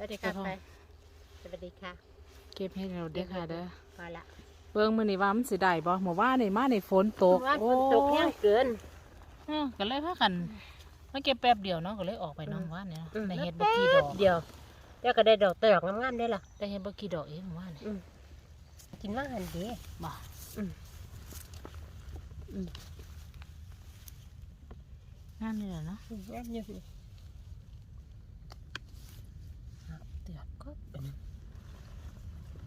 วัสดีค่ะเดี๋ยวไปพ่อสวัสดีค่ะ เก็บให้เราเด้อค่ะเด้อพอละเบิ่งมื้อนี้ว่ามันสิได้บ่หมู่ว่านี่มาในฝนตกว่าฝนตกแห้งเกินเออก็เลยพากันมาเก็บแป๊บเดียวเนาะก็เลยออกไปน้องอืมว่าเนี่ยอืมได้เฮ็ดบ่กี่ดอกเดียวเดี๋ยวก็ได้ดอกตอกงามๆได้ล่ะได้เฮ็ดบ่กี่ดอกเองหมู่ว่านี่อืมกินว่างหันเดีบ่อืมอืมงามนี่แหละเนาะงามอยู่นี่เอาเตือกก็เป็นง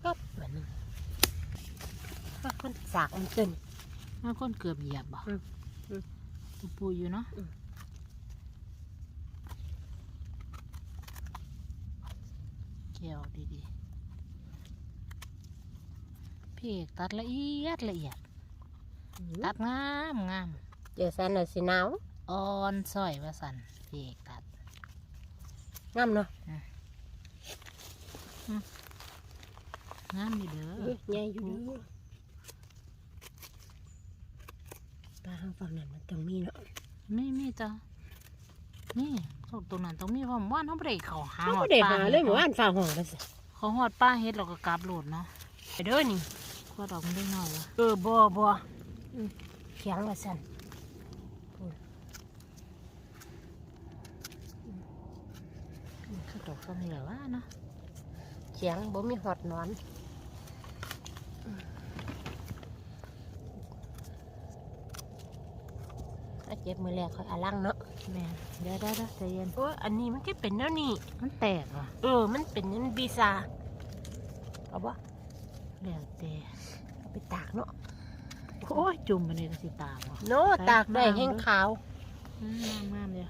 ก็เป็ นงว่าคนสากมันตึนบางคนเกือบเหยียบบ่อืมอืมปูปูอยู่เนาะอืมเกี่ยวดีๆพี่เอกตัดละเอียดละเอียด ตัดงามงามเจอแซนหน่อยสิหนาวอ่อนซอยว่าสันพี่เอกตัดงามเนาะ งามดีเด้ออุ้ยใหญ่อยู่เด้อปลาทางฝั่งนั้นมันต้องมีเนาะไม่มีจ้ะนี่ตรงตรงนั้นต้องมีความว่านเขาไม่ได้เขาหาเขาหอก็ดได้ปลาหาฮ็ดเลยหมู่บ้านฝ่าห้องไปสิเขาหอดป้าเฮ็ดเราก็กลับโหลดเนาะไปเด้อนี่ก็ดอกมันได้น้อยวะเออบ่บ่อืมเขียงว่าสั่นมันคือดอกก็มีเหรอวะเนาะเขียงบ่มีหอดหนอนอา เจ็บมือแรกค่อยอาลังเนาะแม่นเดี๋ยวได้ได้ใจเย็นโอ้ยอันนี้มันก็เป็นแนวนี้มันแตกว่ะเออ มันเป็นนันบีซาเอาบ่เดี๋ยวเตะเอาไปตากเนาะโอ้ยจุ่มไปในกระสิตากว่ะโนตากได้แห้งขาวอืมงามงามเลย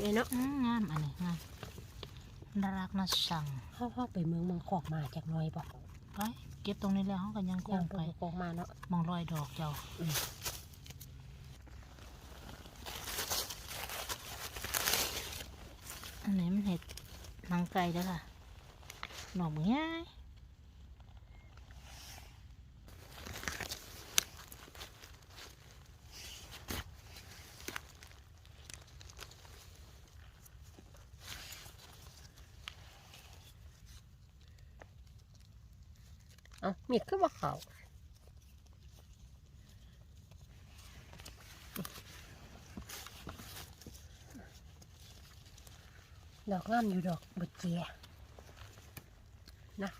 นี่เนาะอืมงามอันนี้งามน่ารักน่าชังเฮาเฮาไปเมืองมังกอกมาจากหน้อยบ่ไปเก็บตรงนี้แล้วเขาก็ยังคย่างงไปไปมังกอกมาเนาะมองรอยดอกเจ้า อันนี้มันเห็ดหนังไก่เด้อค่ะ หน่อมือง่ายเอ้ามีคือบ่เขา ดอกงามอยู่ดอกบดเจียนะ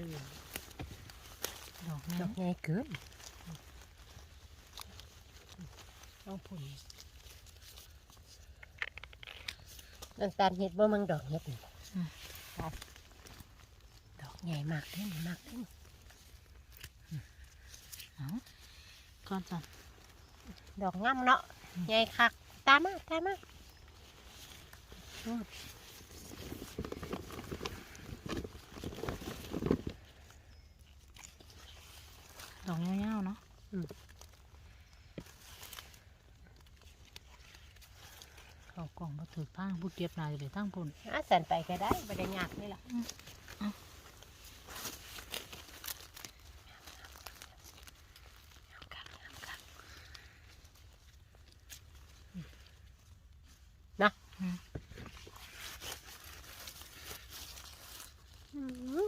ลืมดอกดนี้อกใหญ่เกินเอาผุนน้ำตาลเห็ดบ่มังดอกเห็ดนี่ครับดอกใหญ่มากเด้อมากเด้อเอาก่อนจ้ะดอกงามเนาะใหญ่คักตามมาตามมาอืม ดอกเงี้ยวๆเนาะเขากล่องมาถือทางผู้เก็บนายไปทางพุ่นอาสันไปก็ได้ไม่ได้ยากนี่หรอกอืมเอานะ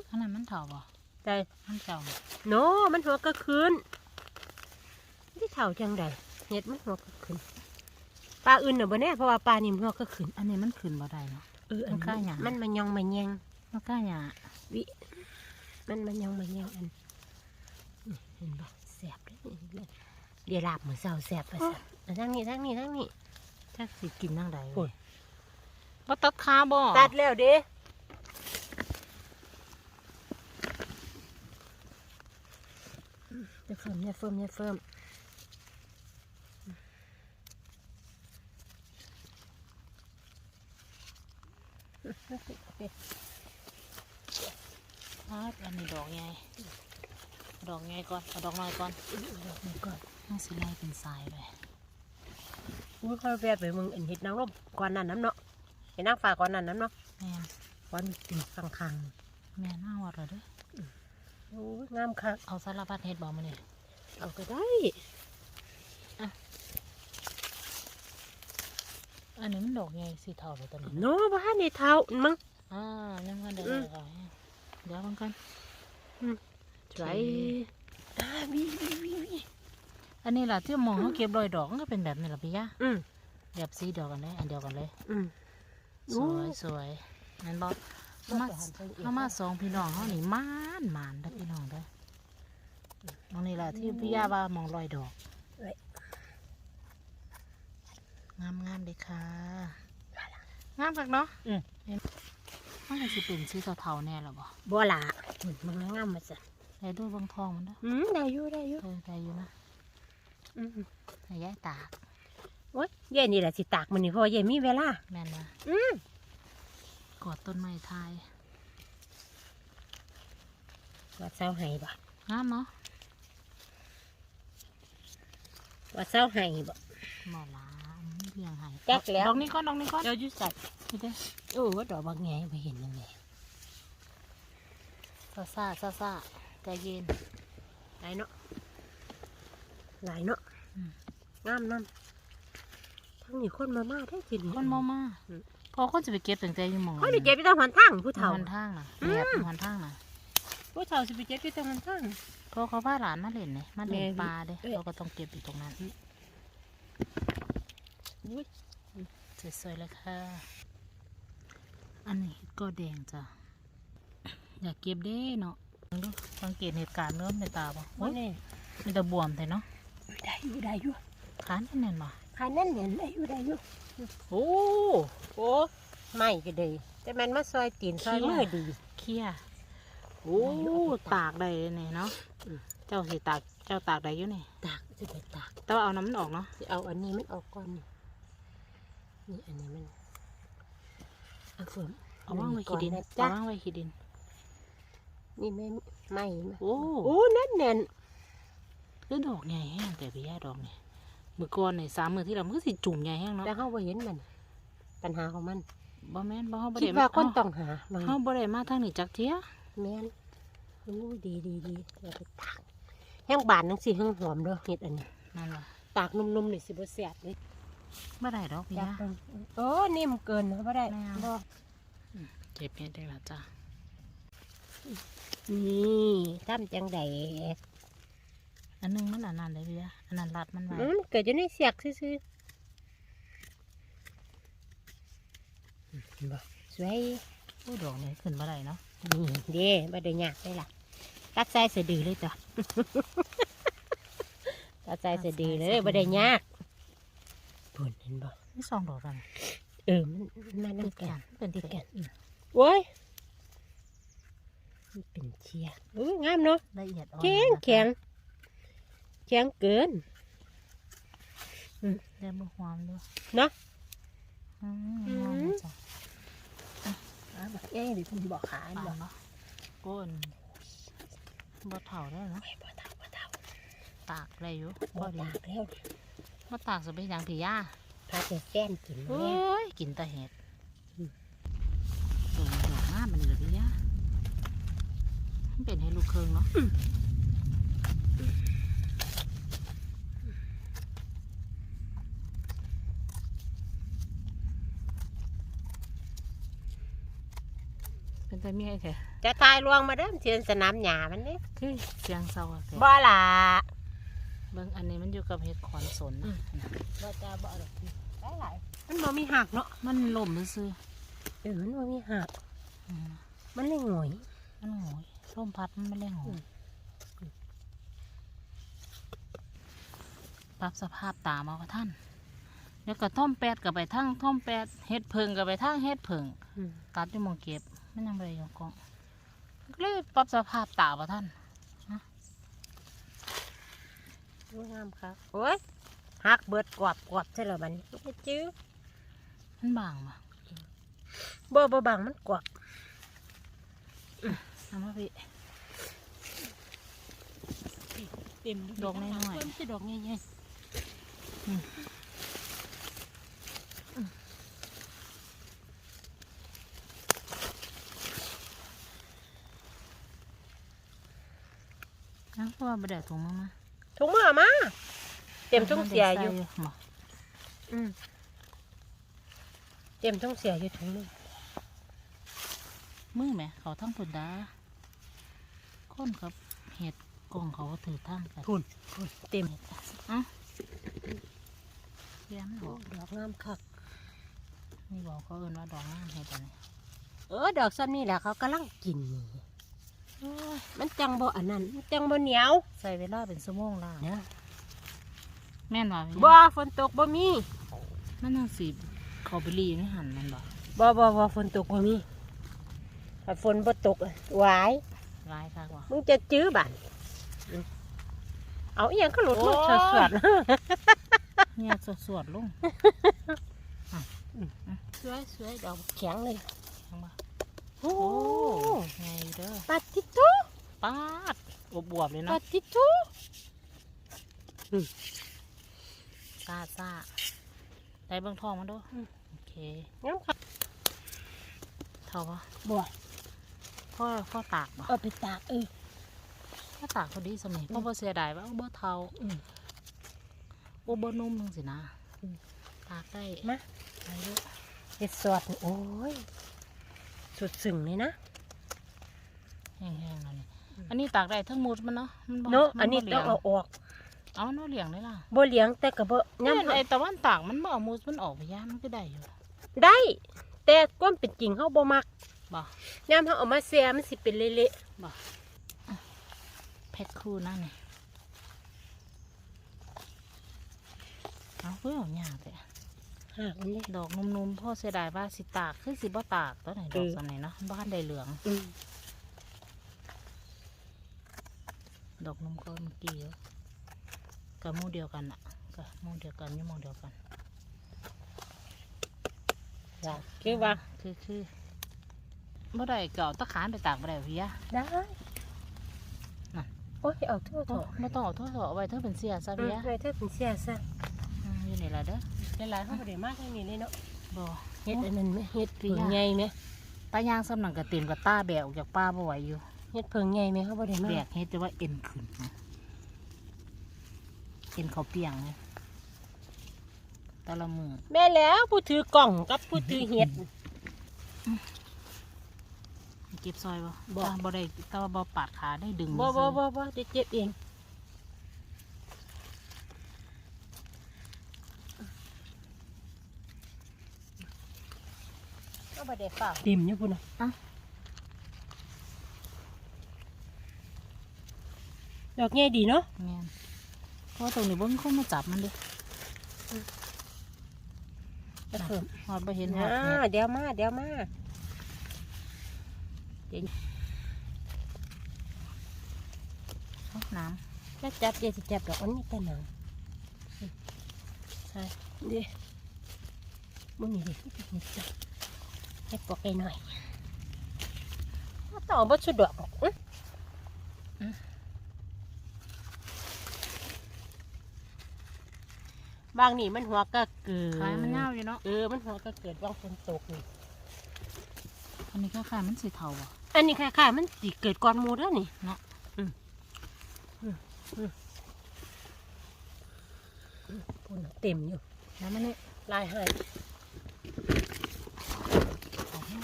อันนั้นมันเถาบ่ แต่ มัน เจ้าโนมันหัวก็คืนที่เท่าจังใดเห็ดมันหัวก็คืนปลาอื่นเน่ะบ่แน่เพราะว่าปลานี่มันหัวก็คืนอันนี้มันขึ้นบ่ได้เนาะเอออัมันกล้าหยังมันมันยองมันแยงมันกล้าหยาวิมันมันยังมันยังอันนี่เห็นปะแสบเลยนี่เดี๋ยวลาบเหมือนเสาแสบไปสักทั้งนี้ทั้งนี้ทั้งนี้ถ้าสิกินนั่งใดโอ้ยบ่ตัดขาบ่ตัดแล้วเด้ อย่าเฟิ่มอย่าเฟิ่มอย่าเฟิ่มครับอันนี้ดอกใหญ่ดอกใหญ่ก่อนเอาดอกน้อยก่อนดอกนี้ก่อนมันสิไล่เป็นสายเลยอุ้ยค่อยแวะไปมึงเห็นเห็ดนางรมก่อนนั้นน้ำเนาะเห็นนางฟ้าก่อนนั้นน้ำเนาะแม่นก่อนตีข้างข้างแม่นมาวัดเลยเด้อๆโอ้ย งามคักเอาสารพัดเฮ็ดบ่มาเนี่ยเอาก็ได้อันนี้มันดอกใหญ่สีเทาเลยตัวนี้โน้บ้านในเท้ามั้งอ่ายังพันเดียวอืมเลยค่ะเดี๋ยวมันกันสวยอ่าวิวิวิวิอันนี้แหละที่มองเขาเก็บรอยดอกมันก็เป็นแบบนี้แหละพี่ยะอืมแบบสีเดียวกันเลยอันเดียวกันเลยอืมสวยสวยนั่นบอก เขามาเขามาสองพี่น้องเขานี่มานมานเด้อพี่น้องเด้อมองนี่แหละที่พี่ย่าว่ามองรอยดอกงามงามเลยค่ะงามคักเนาะอืมมันก็สิเป็นสีเทาๆแน่หรอบ่บัวหลาอืมมันงามมาจ้ะได้ด้วยเบางทองมันเด้ออืมได้อยู่ได้อยู่เออได้อยู่นะอืมให้ย้ายตากโอ้ยเย่นี่แหละสิตากมันนี่เพอเย่มีเวลาแม่นนะอืมก อดต้นไม้ทายว่าเศร้าไห้บ่งามเนาะว่าเศร้าไห้บ่หมอลาเลี้ยงให้จักแล้วดอกนี้ก่อนดอกนี้ก่อนเจ้าอยู่ใส่นี่เด้อโอ้ว่าดอกบางแงไปเห็นนั่นแหละซาซาซาซาใจเย็นหลายเนาะหลายเนาะอืมงามน้ำทั้งนี้คนมามาได้กินคนมามาอืม พอคนจะไปเก็บตั้งแต่อยี่หมองเขาไปเจ็บไปต้องหันทางผู้เฒ่าหันทางน่ะอืมแอบหันทางน่ะผู้เฒ่าสิไปเจ็บไปต้องหันทางเพราะเขาพาหลานมาเล่นเนี่ยมาเล่นแม่ปลาเด้เอ้ยเราก็ต้องเก็บอยู่ตรงนั้นอุ้ยสวยๆเลยค่ะ อันนี้ก็แดงจ้ะ อยากเก็บเด้เนาะดูสังเกตเหตุการณ์เริ่มในตาบ่โอ้ว่ายแน่มันจะบวมแต่เนาะได้อยู่ได้อยู่ขานแน่นๆบ่ขาแน่นเห็นได้อยู่ได้อยู่ โอ้โอ้ไม่ก็ดีแต่มันมาซอยตีนซอยเขี้ยมือดีเขี้ยโอ้ได้อยู่เอาไปตากตากได้เนี่ยเนาะอืมเจ้าสิตากเจ้าตากได้อยู่นี่ตากจะไปตากแต่ว่าเอาน้ำมันออกเนาะจะเอาอันนี้มันออกก่อนนี่นี่อันนี้มันเอาเฟิ่มเอาว่างไว้ขี้ดินก่อเอาจ้ะว่างไว้ขี้ดิน นี่ไม่ไม่ไม่โอ้โอ้แน่นแน่นแล้วดอกใหญ่แห้งแต่พี่ย่าดอกนี่ มือก่อนนี่สามมือที่เรามันก็สิจุ่มใหญ่แห้งเนาะแต่เขาบ่เห็นมัน ปัญหาของมันบ่แม่นบ่เฮาบ่คิดได้ว่าคนเอ้ต้องหามันเฮาบ่ได้มาทางนี้จักเที่ยแม่นโอ้ดีดีดีเราไปตากแห้งบานนังสิแห้งหอมเด้อเห็ดอันนี้ นั่นว่ะตากนุ่มๆนี่สิบ่แซ่บเลยบ่ได้ดอกพี่จับย่าเบิ่งโอ้นิ่มเกินเขาบ่ได้ไม่เอา บ่เจ็บเฮ็ดได้ละจ้ะนี่ทำจังได อันหนึงมันอันนั้นเลยพี่ย่าอันนั้นรัดมันไว้อืมเกิดอยู่ในเสียกซื่อๆบ่สวยโอ้ดอกนี่ขึ้นบ่ได้เนาะนี่เด้บ่ได้ยากเลยล่ะตัดใส่สะดือเลยจ้ะตัดใส่สะดือเลยบ่ได้ยากผลเห็นบ่มีสองดอกกันเออมันมันติดน้ำกักันนเป็นติดกันโว้ยมันเป็นเชียร์อู้งามเนาะละเอียดอ่อนแข็งนะคะแข็ง แข็งเกินได้บ่หอมด้วยเนาะอืมอืมงามเลยจ้ะเอ้ยเดี๋ยวคุณบอกขาปาบอกนเนาะก้นบ่เฒ่าได้เนาะไปบ่เท่าบ่เท่าตากได้อยู่บ่บ่ดีตากแล้วบ่ตากสิเป็นหยังพี่ย่าพาจะแก้นกินโอ้แม่ยกินแต่เห็ดอืมดอกดอกงามมันเลยพี่ย่ามันเป็นให้ลูกเคิงเนาะ แต่เมียแท้จะตายลวงมาเด้อเทียนสนามหญ้ามันนี่คือเสียงเศร้าอะแท้บ่ล่ะเบิ่งอันนี้มันอยู่กับเห็ดขอนสนนะบ่จ้าบ่ดอกได้หลายมันบ่มีหักเนาะมันล่มซื่อเออมันบ่มีหักๆอืมมันเลยหงอยมันโหยลมพัดมันไม่แรงโหอืยมปรับสภาพตามเอาค่ะท่านเดี๋ยวก็ท่อมแปดกับไปทั้งท่อมแปดเฮ็ดเพิงกับไปทั้งเฮ็ดเพิง อืมตัดอยู่หมองเก็บ มันยังไม่ได้ยกกองก็เลยปรับสภาพตาว่าท่านงามครับโอ้ยหักเบิดกรอบกรอบใช่แล้วบัดนี้ไม่จื้อมันบางมาบ่บ่บางมันกรอบทำมาพี่เต็มดอกน้อยๆมันสิดอกใหญ่นะเพราะว่าบไดดถุงมามาๆถุงมือเอามาเต็มถุงเสียอยู่หมออืมเต็มท้องเสียอยู่ถุงนึงมือไหมเขาทั้งปุ่นดาคนกับเห็ดกล่องเขาก็ถือทั้งกันพุ่นพุ่นเต็มอะเรียนบอกดอกงามคักนี่บอกเขาเอินว่าดอกงามเห็ดอะไรเออดอกซ้ำนี่แหละเขากำลังกินนี่ มันจังบ่อันนั้นมันจังบ่เหนียวใส่เวลาเป็นชั่วโมงละเนี่ยแม่นว่าพี่บ่ฝนตกบ่มีมันน่าสิเขาไปรีอยู่ในหันมันบอกบ่บ่บ่ฝนตกบ่มีถ้าฝนบ่ตกอะหวายร้ายค่ะว่ามึงจะจื้อบันเอาอีหยังก็หลุดมาโอ้สยวดเนี่ยสวดๆลงสวยสวยดอกแข็งเลยยังบ่ โอ้โอ้ไงเด้อปัดทิตุปาดอบวบๆเลยปัเนาะดทิตุซาซาได้เบิ่งทองมันดูโอเคงั้นค่ะเท่าปะบัวพ่อพ่อตากบ่เอาไปตากเออ พ่อตากพอดีสมัยพ่อบ่เสียดายว่าเอาบ่เท่าอืมบ่บ่นุ่มจังสินะอืม ตากได้มาได้เยอะเฮ็ดสวดนี่โอ้ย สุดสึงเลยนะแห้งๆแล้วนี่อันนี้ตากได้ทั้งหมดมันเนาะมันบ่เนาะมัอันนี้บ่เหลีต้ยองงเอาออกเอาเนาะเหลียงได้ล่ะบ่เลี้ยงแต่ก็บ่ย่ำย่ำไอ้ตะวันตากมันบ่เอามูสมันออกไปย่ามันก็ได้อยู่ ได้ แต่ความเป็นจริงเฮาบ่มักบ่ ย่ำเฮาเอามาแซ่มันสิเป็นเละบ่แพ็คคู่นั่นนี่เอาเพื่อเอาหยาบเลย ๆหากมันนี่ดอกนุ่มๆพ่อเสียดายว่าสิตากคือสิบ่ตากตอนไหนดอกเออสำไหนเนาะบ้านได้เหลือง อืมดอกนุ่มก็เมื่อกี้อยู่กับหมู่เดียวกันอะกับหมู่เดียวกันอยี่หมู่เดียวกันจ้ะคือว่าคือคือบ่ได้เก่าตะขานไปตากบ่ได้พี่ยะได้น่ะโอ้ยเอาโทษเถโอ้อะบ่ต้องเอาโทษเอาไว้เธอเป็นเสียซะอืพี่มยะเลยเธอเป็นเสียซะ อืมอยู่นี่ล่ะเด้อหลายๆเขาบ่ได้มากเท่านี้เลยเนาะบ่เฮ็ดอันนั้นไหมเฮ็ดปีเพิงหน้าใหญ่ไหมตายางสำนักกระเต็มกับตาแบกออกจากป่าบ่ไหวอยู่เฮ็ดเพิงใหญ่ไหมเขาบ่ได้มาแบกกเฮ็ดแต่ว่าเอ็นขึ้นนะเอ็นเขาเปียงเลยแตะละมือแม่แล้วผู้ถือกล่องกับผู้ถือเฮ็ดเก็บซอยบ่บ่ตาบ่ได้แตว่าบ่ปาดขาได้ดึงบ่ซื่บ่อบ่บ่เดี๋ยวเจ็บเอง ก็บ่ได้ฝ้าเต็มอยู่พุ่นน่ะอะ ดอกใหญ่ดีเนาะแม่นเพราะตรงนี้บ่มีคนมาจับมันเดิจะเพิ่มฮอดบ่เห็นฮออ่าดเนี่ยเดี๋ยวมาเดี๋ยวมาเดี๋ยวเอาน้จะจับเดี๋ยวสิจับดอกอันนี้แต่หนังใช่เดี๋ยวมึงนี่ดิเฮ็ดจับ เฮ็ดปอกไก่หน่อยเอาต่อบ่สุดดอกหรอกอื้อบางนี่มันหัวก็เกิำดขายมันยาวอยู่เนาะ เออ มันหัวก็เกิดบางฝนตกนี่ อันนี้ก็ขายมันสิเท่าบ่อันนี้คล้ายๆมันสิเกิดก่อนหมูแล้วนี่เนาะอืมอืมอืมอืมพุ่นน่ะเต็มอยู่ แล้วมันนี่ลายให้เอาให้เ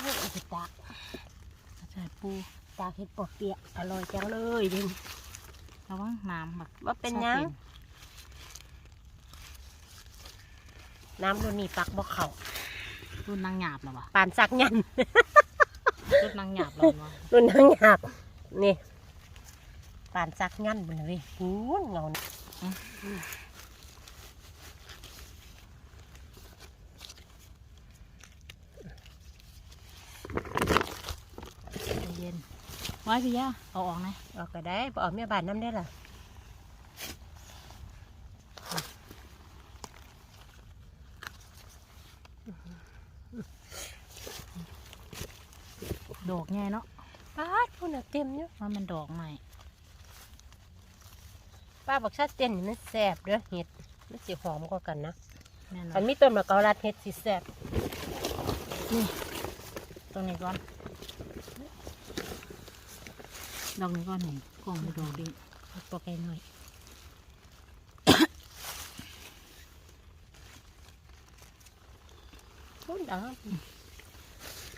อาไปตากใช่ปูตากเห็ดปอกเปียกอร่อยจังเลยเดิระวังน้ำแบบว่าเป็นหยังน้ำรุ่นนี้ปักบ่เข่ารุ่นนางหยาบเหรอวะปานสักยันรุ่นนางหยาบเหรอวะรุ่นนางหยาบนี่ปานสักยันไปเลยหูนเงาน่ะ ใจเย็น ไว้พี่ย่าเอาออกนะเออกก็ได้บ่เอาแม่บ้านน้ำได้ล่ะดอกไงเนาะปาดพุ่นน่ะเต็มอยู่ว่ามันดอกใหม่ป้าบอกชาติเต้นนี่มันแซ่บเด้อเห็ดมันสิหอมกว่ากันนะแม่นอันบ่มีต้นมะกอกรัดเห็ดสิแซ่บตรงนี้ก่อน ดอกนี้ก่อนนี่กล่องดอกดิเอาปอกไก่หน่อยพุ่นเอา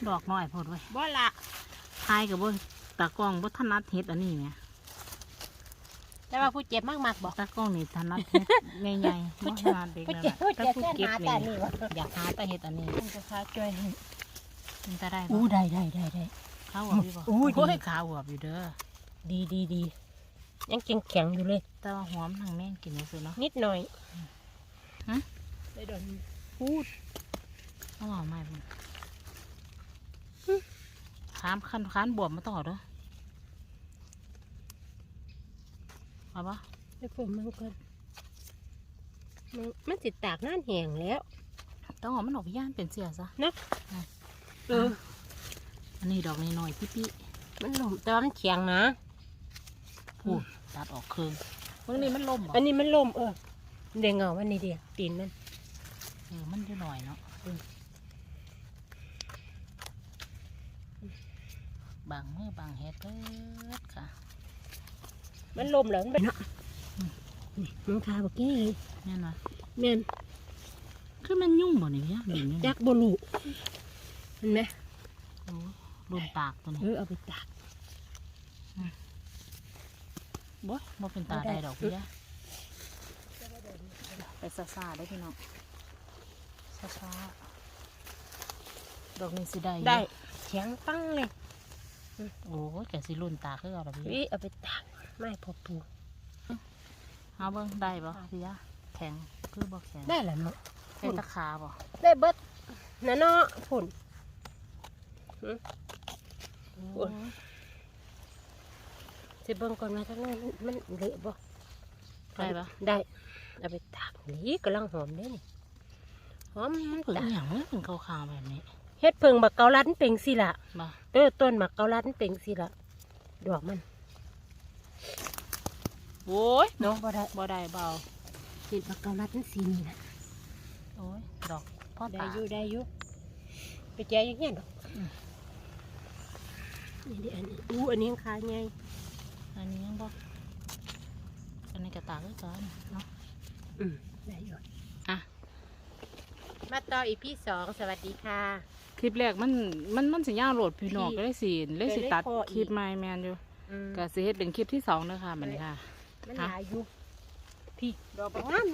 ดอกน้อยโพดไว้ยบ่ละทายกับบ่ตากล้องบ่ถนัดเฮ็ดอันนี้แหมแต่ว่าผู้เจ็บมากๆบอกตากล้องนี่ถนัดเฮ็ดใหญ่ๆบ่ถนัดเด็กผู้นั่นเจ็บแหละผู้แต่เจ็บผู้แค่เก็บหานี่แต่นี่วะอยากหาแต่เฮ็ดอันนี้มันจะพาช่วยให้มันจะได้บ่อู้ได้ได้ได้ได้ข้าวหัวพี่บ่อู้ดีโอ้ยข้าวหัวอยู่เด้อ ดีดีดียังแข็งแข็งๆอยู่เลย แต่ว่าหอมทางแม่งกินซื่อๆเนาะนิดหน่อยฮะได้โดนพูดต้องเอาไม้พุ่นขามคันคานบวมมาต่อเด้อเอาปะไปผมมันก่อนมันมันสิตากน้านแห้งแล้ว ต้องเอามันออกย่านเป็นเสียซะนะเอออันนี้ดอกน้อยๆพี่มันหลมแต่ว่ามันแข็งนะๆ พูดตัดออกครึ่งเมื่อนี้มันล่มบ่อันนี้มันลมเออเด้งเงาวันนี้เดียวตีนมันเออมันอยู่หน่อยเนาะบางมือบางเฮ็ดเด้อค่ะ มันลมเหรอมันเป็นเนาะนี่มึงทาบอกกี้แม่นวะแม่นคือมันยุ่งบ่นี่เนี่ยนี่นี่จักบลูเห็นไหมโอ้รุ่นปากตัวนี้เออเอาไปตาก บ่บ่เป็นตาบ่ได้ได้ดอกพี่ยะไปซาซาได้อพี่น้องซาซาดอกนี้สิได้อยู่ได้แข็งปังเลยโอ้ยแกสิรุ่นตาคือเอาดอกพี่วิเอาไปตากไม่พอปูเอาเบิ่งได้บ่พี่ยะแข็งคือบ่แข็งได้แล้วเนาะใส่ตะขาบ่ได้เบิดนะเนาะผุ่นโอ้ย สิเบิ่งก่อนว่าทั้งนั้นมันมันเลอะบ่ได้ปะ ได้เอาไปตากนี่กำลังหอมเด้นี่หอมมันเพิ่งตากอหย่างมันเป็นขาวๆแบบนี้เฮ็ดเพิงบักเกาลัดมันเป็นสิล่ะบ่เออต้นบักเกาลัดมันเป็นสิล่ะดอกมันโอ้ยเนาะบ่ได้บ่ได้เบาติดบักเกาลัดมันสีนี่นะโอ้ยดอกพ่อได้ตา อยู่ได้อยู่ไปแจอย่างเงี้ยดอกอืม นี่ดิอันนี้อู้อันนี้ยังคาไง อันนี้ยังบ่อันนี้กระตากคือกันเนาะอืมได้อยู่อะมาต่ออีพีสองสวัสดีค่ะ คลิปแรกมันมันมันสิยาวโหลดพี่น้องพี่ก็เลยสิเลยสิเลยตัดพออีกคลิปใหม่แม่นอยู่อืมก็สิเฮ็ดเป็นคลิปที่สองเด้อค่ะมันค่ะ มันหลายอยู่พี่ดอกบางงาม